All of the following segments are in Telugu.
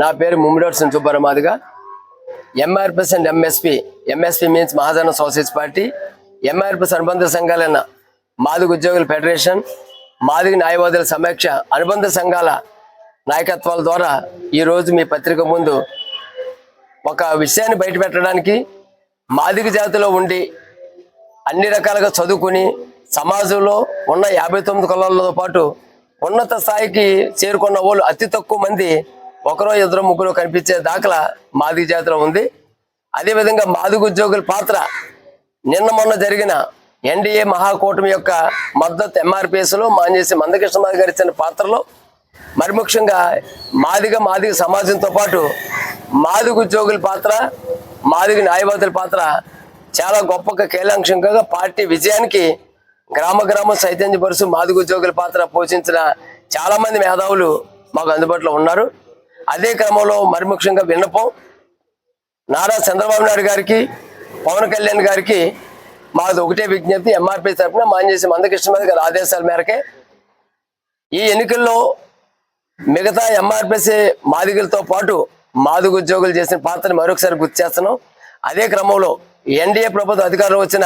నా పేరు ముమ్మిడోడ్సన్ సుబ్బరమాదిగా. MRPS and MSP MSP means Mahajana Socialist Party MRPS అనుబంధ సంఘాలైన మాదిగ ఉద్యోగుల ఫెడరేషన్ మాదిగ న్యాయవాదుల సమీక్ష అనుబంధ సంఘాల నాయకత్వాల ద్వారా ఈరోజు మీ పత్రిక ముందు ఒక విషయాన్ని బయటపెట్టడానికి మాదిగ జాతిలో ఉండి అన్ని రకాలుగా చదువుకుని సమాజంలో ఉన్న యాభై తొమ్మిది కులాలతో పాటు ఉన్నత స్థాయికి చేరుకున్న వాళ్ళు అతి తక్కువ మంది ఒకరో ఇద్దరు ముగ్గురు కనిపించే దాఖలా మాదిగ జాతిలో ఉంది. అదేవిధంగా మాదిగ ఉద్యోగుల పాత్ర నిన్న మొన్న జరిగిన ఎన్డీఏ మహాకూటమి యొక్క మద్దతు ఎంఆర్పిఎస్లో మాంజేసి మందకృష్ణమాది గారు ఇచ్చిన పాత్రలో మరి ముఖ్యంగా మాదిగ మాదిగ సమాజంతో పాటు మాదిగ ఉద్యోగుల పాత్ర మాదిగ న్యాయవాదుల పాత్ర చాలా గొప్పగా కీలాంక్షంగా పార్టీ విజయానికి గ్రామ గ్రామం చైతన్యపరుచు మాదిగ ఉద్యోగుల పాత్ర పోషించిన చాలా మంది మేధావులు మాకు అందుబాటులో ఉన్నారు. అదే క్రమంలో మరి ముఖ్యంగా విన్నపం నారా చంద్రబాబు నాయుడు గారికి పవన్ కళ్యాణ్ గారికి మాది ఒకటే విజ్ఞప్తి ఎంఆర్పీ తరఫున మాంజేసి మందకృష్ణ గారి ఆదేశాల మేరకే ఈ ఎన్నికల్లో మిగతా ఎంఆర్పిసి మాదిగులతో పాటు మాదిగ ఉద్యోగులు చేసిన పాత్రను మరొకసారి గుర్తు చేస్తున్నాం. అదే క్రమంలో ఎన్డీఏ ప్రభుత్వం అధికారంలో వచ్చిన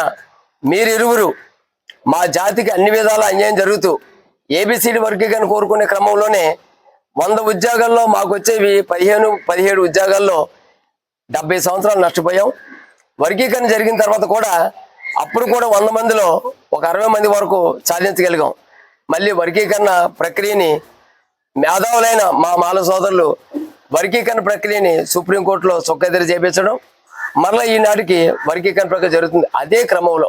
మీరిరువురు మా జాతికి అన్ని విధాల అన్యాయం జరుగుతూ ఏబిసిడి వర్గీకరణ కోరుకునే క్రమంలోనే వంద ఉద్యోగాల్లో మాకు వచ్చేవి పదిహేను పదిహేడు ఉద్యోగాల్లో డెబ్బై సంవత్సరాలు నష్టపోయాం. వర్గీకరణ జరిగిన తర్వాత కూడా అప్పుడు కూడా వంద మందిలో ఒక అరవై మంది వరకు సాధించగలిగాం. మళ్ళీ వర్గీకరణ ప్రక్రియని మేధావులైన మా మాల సోదరులు వర్గీకరణ ప్రక్రియని సుప్రీంకోర్టులో చొక్కదిరి చేపించడం మరలా ఈనాటికి వర్గీకరణ ప్రక్రియ జరుగుతుంది అదే క్రమంలో.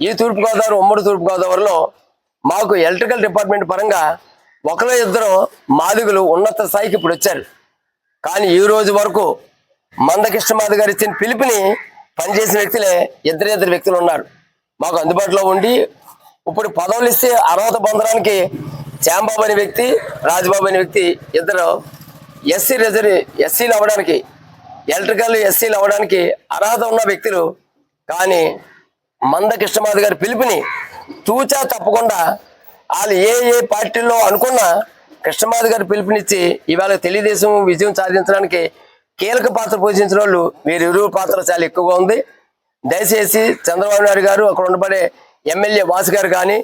ఈ తూర్పుగోదావరి ఉమ్మడి తూర్పుగోదావరిలో మాకు ఎలక్ట్రికల్ డిపార్ట్మెంట్ పరంగా ఒకరో ఇద్దరు మాదిగులు ఉన్నత స్థాయికి ఇప్పుడు వచ్చారు. కానీ ఈ రోజు వరకు మందకృష్ణమాధ గారు ఇచ్చిన పిలుపుని పనిచేసిన వ్యక్తులే ఇద్దరు ఇద్దరు వ్యక్తులు ఉన్నారు. మాకు అందుబాటులో ఉండి ఇప్పుడు పదవులు ఇస్తే అర్హత పొందడానికి శ్యాంబాబు అనే వ్యక్తి రాజబాబు అనే వ్యక్తి ఇద్దరు ఎస్సీ రిజర్వ్ ఎస్సీలు అవ్వడానికి ఎలక్ట్రికల్ ఎస్సీలు అవ్వడానికి అర్హత ఉన్న వ్యక్తులు. కానీ మంద కృష్ణమాధ గారి పిలుపుని తూచా తప్పకుండా వాళ్ళు ఏ ఏ పార్టీల్లో అనుకున్నా కృష్ణమాధ గారి పిలుపునిచ్చి ఇవాళ తెలుగుదేశం విజయం సాధించడానికి కీలక పాత్ర పోషించిన వాళ్ళు వీరి ఇరువు పాత్ర చాలా ఎక్కువగా ఉంది. దయచేసి చంద్రబాబు నాయుడు గారు అక్కడ ఉండబడే ఎమ్మెల్యే వాసు గారు కానీ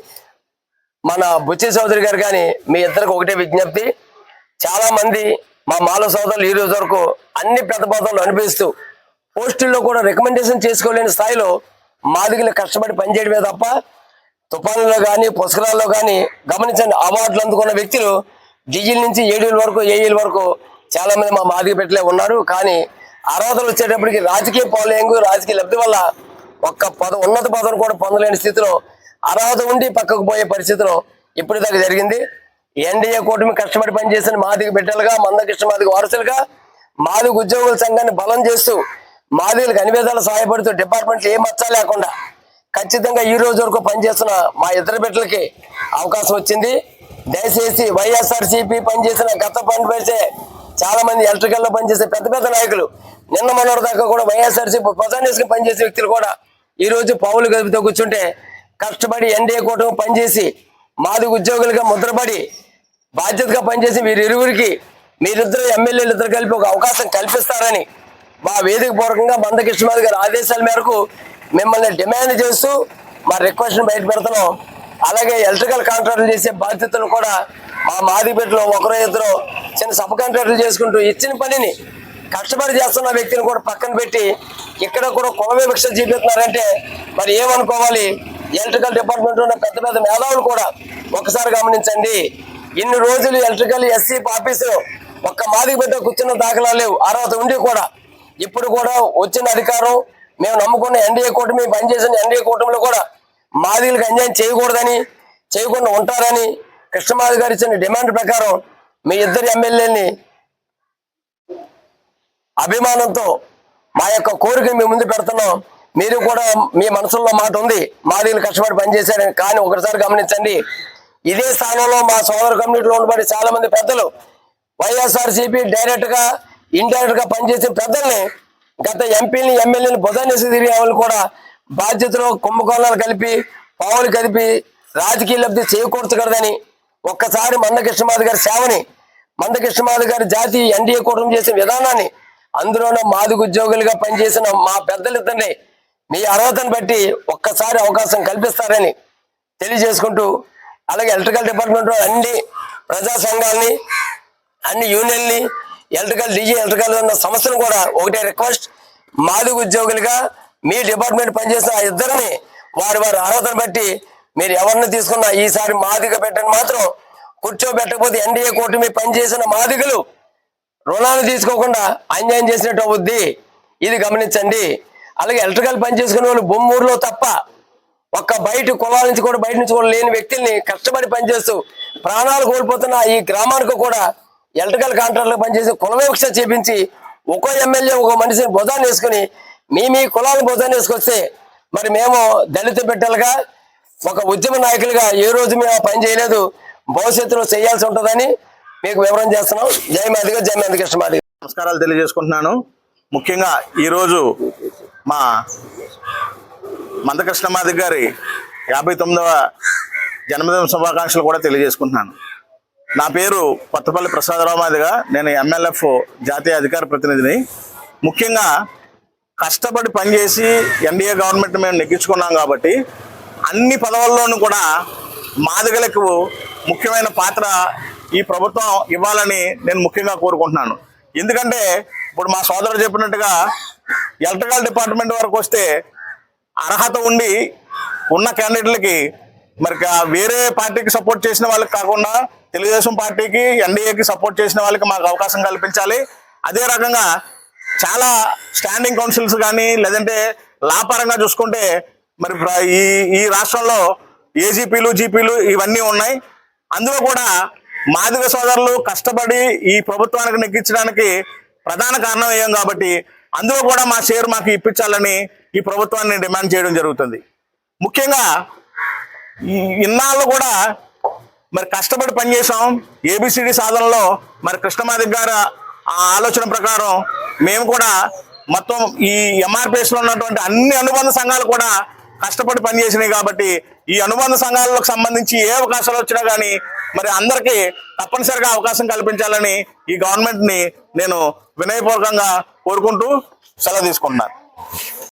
మన బుచ్చి చౌదరి గారు కానీ మీ ఇద్దరికి ఒకటే విజ్ఞప్తి. చాలామంది మా మాల సోదరులు ఈ రోజు వరకు అన్ని పెద్ద పదవులు అనిపిస్తూ పోస్టుల్లో కూడా రికమెండేషన్ చేసుకోలేని స్థాయిలో మాదిగలు కష్టపడి పనిచేయడమే తప్ప తుఫానులో కానీ పుస్తకాల్లో కానీ గమనించండి అవార్డులు అందుకున్న వ్యక్తులు డిజిల్ నుంచి ఏడీల వరకు ఏఈల వరకు చాలా మంది మా మాదిగ పెట్టలే ఉన్నారు. కానీ అర్హతలు వచ్చేటప్పటికి రాజకీయ పౌలయంగు రాజకీయ లబ్ధి వల్ల ఒక్క పద ఉన్నత పదవులు కూడా పొందలేని స్థితిలో అర్హత ఉండి పక్కకు పోయే పరిస్థితిలో ఇప్పటిదాకా జరిగింది. ఎన్డీఏ కూటమి కష్టపడి పనిచేసిన మాదిగ బిడ్డలుగా మందకృష్ణ మాదిగ వారసులుగా మాదిగ ఉద్యోగుల సంఘాన్ని బలం చేస్తూ మాదిగలకు అన్ని విధాలు సహాయపడుతూ డిపార్ట్మెంట్లు ఏ మచ్చ లేకుండా ఖచ్చితంగా ఈ రోజు వరకు పనిచేస్తున్న మా ఇద్దరు బిడ్డలకి అవకాశం వచ్చింది. దయచేసి వైఎస్ఆర్సీపీ పనిచేసిన గత పని పెడితే చాలా మంది ఎలక్ట్రికల్లో పనిచేసే పెద్ద పెద్ద నాయకులు నిన్న మొన్నటి దాకా కూడా వైఎస్ఆర్సీపీ సిపి పనిచేసే వ్యక్తులు కూడా ఈ రోజు పావులు కూర్చుంటే కష్టపడి ఎన్డీఏ కూటమి పనిచేసి మాది ఉద్యోగులుగా ముద్రపడి బాధ్యతగా పనిచేసి మీరు ఇరువురికి మీరిద్దరు ఎమ్మెల్యేలు ఇద్దరు కలిపి ఒక అవకాశం కల్పిస్తారని మా వేదిక పూర్వకంగా మందకృష్ణమాధి గారి ఆదేశాల మేరకు మిమ్మల్ని డిమాండ్ చేస్తూ మా రిక్వెస్ట్ని బయట పెడుతున్నాం. అలాగే ఎలక్ట్రికల్ కాంట్రాక్టులు చేసే బాధ్యతలు కూడా మా మాదిపేటలో ఒకరో ఇద్దరు చిన్న సబ్ కాంట్రాక్టులు చేసుకుంటూ ఇచ్చిన పనిని కష్టపడి చేస్తున్న వ్యక్తిని కూడా పక్కన పెట్టి ఇక్కడ కూడా కుల వివక్ష చూపిస్తున్నారంటే మరి ఏమనుకోవాలి? ఎలక్ట్రికల్ డిపార్ట్మెంట్ ఉన్న పెద్ద పెద్ద మేధావులు కూడా ఒకసారి గమనించండి. ఇన్ని రోజులు ఎలక్ట్రికల్ ఎస్సీ ఆఫీసు ఒక్క మాదిగ బిడ్డ కూర్చున్న దాఖలా లేవు. అర్హత ఉండి కూడా ఇప్పుడు కూడా వచ్చిన అధికారం మేము నమ్ముకున్న ఎన్డీఏ కూటమి పనిచేసిన ఎన్డీఏ కూటమిలో కూడా మాదిగలకు అన్యాయం చేయకూడదని చేయకుండా ఉంటారని కృష్ణమాధి గారు ఇచ్చిన డిమాండ్ ప్రకారం మీ ఇద్దరు ఎమ్మెల్యేని అభిమానంతో మా యొక్క కోరిక మీ ముందు పెడుతున్నాం. మీరు కూడా మీ మనసులో మాట ఉంది మాదిగలు కష్టపడి పనిచేశారని. కానీ ఒకసారి గమనించండి ఇదే స్థానంలో మా సోదర కమ్యూనిటీలో ఉండబడి చాలా మంది పెద్దలు. వైఎస్ఆర్సీపీ డైరెక్ట్గా ఇండైరెక్ట్గా పనిచేసే పెద్దల్ని గత ఎంపీని ఎమ్మెల్యేని బుధానేసి తిరిగే వాళ్ళు కూడా బాధ్యతలో కుంభకోణాలు కలిపి పావులు కలిపి రాజకీయ లబ్ధి చేకూర్చగలదని ఒక్కసారి మందకృష్ణమాధ గారి సేవని మందకృష్ణమాధ గారి జాతీయ ఎన్డీఏ కూటమి చేసిన విధానాన్ని అందులోనూ మాదిగ ఉద్యోగులుగా పనిచేసిన మా పెద్దలిద్దరిని మీ అర్హతను బట్టి ఒక్కసారి అవకాశం కల్పిస్తారని తెలియజేసుకుంటూ అలాగే ఎలక్ట్రికల్ డిపార్ట్మెంట్ అన్ని ప్రజా సంఘాలని అన్ని యూనియన్ని ఎలక్ట్రికల్ డీజీ ఎలక్ట్రికల్ ఉన్న సంస్థలు కూడా ఒకటే రిక్వెస్ట్ మాదిగ ఉద్యోగులుగా మీ డిపార్ట్మెంట్ పనిచేసిన ఆ ఇద్దరిని వారి వారి అర్హతను బట్టి మీరు ఎవరిని తీసుకున్నా ఈసారి మాదిగ పెట్టని మాత్రం కూర్చోబెట్టకపోతే ఎన్డీఏ కూటమి పనిచేసిన మాదిగలు రుణాలు తీసుకోకుండా అన్యాయం చేసినట్టు అవుద్ది. ఇది గమనించండి. అలాగే ఎలక్ట్రికల్ పని చేసుకునే వాళ్ళు బొమ్మూరులో తప్ప ఒక్క బయట కులాల నుంచి కూడా బయట నుంచి కూడా లేని వ్యక్తుల్ని కష్టపడి పనిచేస్తూ ప్రాణాలు కోల్పోతున్న ఈ గ్రామానికి కూడా ఎలక్ట్రికల్ కాంట్రాక్ట్లో పనిచేసి కుల వివక్ష చేపించి ఒక్కో ఎమ్మెల్యే ఒక మనిషిని భుజాన్ని వేసుకుని మీ మీ కులాలను భుజాన్ని వేసుకొస్తే మరి మేము దళిత బిడ్డలుగా ఒక ఉద్యమ నాయకులుగా ఏ రోజు మేము పని చేయలేదు. భవిష్యత్తులో చేయాల్సి ఉంటుందని మీకు వివరం చేస్తున్నాం. జై మాదిగా జై మాది కృష్ణ మాదిగ. నమస్కారాలు తెలియజేసుకుంటున్నాను. ముఖ్యంగా ఈరోజు మా మందకృష్ణమాది గారి యాభై తొమ్మిదవ జన్మదిన శుభాకాంక్షలు కూడా తెలియజేసుకుంటున్నాను. నా పేరు కొత్తపల్లి ప్రసాదరామాదిగా. నేను ఎంఎల్ఎఫ్ జాతీయ అధికార ప్రతినిధిని. ముఖ్యంగా కష్టపడి పనిచేసి ఎన్డీఏ గవర్నమెంట్ మేము నెగ్గించుకున్నాం కాబట్టి అన్ని పదవుల్లోనూ కూడా మాదిగలకు ముఖ్యమైన పాత్ర ఈ ప్రభుత్వం ఇవ్వాలని నేను ముఖ్యంగా కోరుకుంటున్నాను. ఎందుకంటే ఇప్పుడు మా సోదరుడు చెప్పినట్టుగా ఎలక్ట్రికల్ డిపార్ట్మెంట్ వరకు వస్తే అర్హత ఉండి ఉన్న క్యాండిడేట్లకి మరి వేరే పార్టీకి సపోర్ట్ చేసిన వాళ్ళకి కాకుండా తెలుగుదేశం పార్టీకి ఎన్డీఏకి సపోర్ట్ చేసిన వాళ్ళకి మాకు అవకాశం కల్పించాలి. అదే రకంగా చాలా స్టాండింగ్ కౌన్సిల్స్ కానీ లేదంటే లాపరంగా చూసుకుంటే మరి ప్ర- ఈ ఈ రాష్ట్రంలో ఏజీపీలు జీపీలు ఇవన్నీ ఉన్నాయి. అందులో కూడా మాదిగ సోదరులు కష్టపడి ఈ ప్రభుత్వానికి నెగ్గించడానికి ప్రధాన కారణం ఏం కాబట్టి అందులో కూడా మా షేర్ మాకు ఇప్పించాలని ఈ ప్రభుత్వాన్ని డిమాండ్ చేయడం జరుగుతుంది. ముఖ్యంగా ఇన్నాళ్ళు కూడా మరి కష్టపడి పనిచేసాం ఏబిసిడి సాధనలో మరి కృష్ణమాది గారు ఆ ఆలోచన ప్రకారం మేము కూడా మొత్తం ఈ ఎంఆర్పిఎస్లో ఉన్నటువంటి అన్ని అనుబంధ సంఘాలు కూడా కష్టపడి పనిచేసినాయి కాబట్టి ఈ అనుబంధ సంఘాలకు సంబంధించి ఏ అవకాశాలు వచ్చినా కానీ మరి అందరికీ తప్పనిసరిగా అవకాశం కల్పించాలని ఈ గవర్నమెంట్ని నేను వినయపూర్వకంగా కోరుకుంటూ సెలవు తీసుకుంటున్నాను.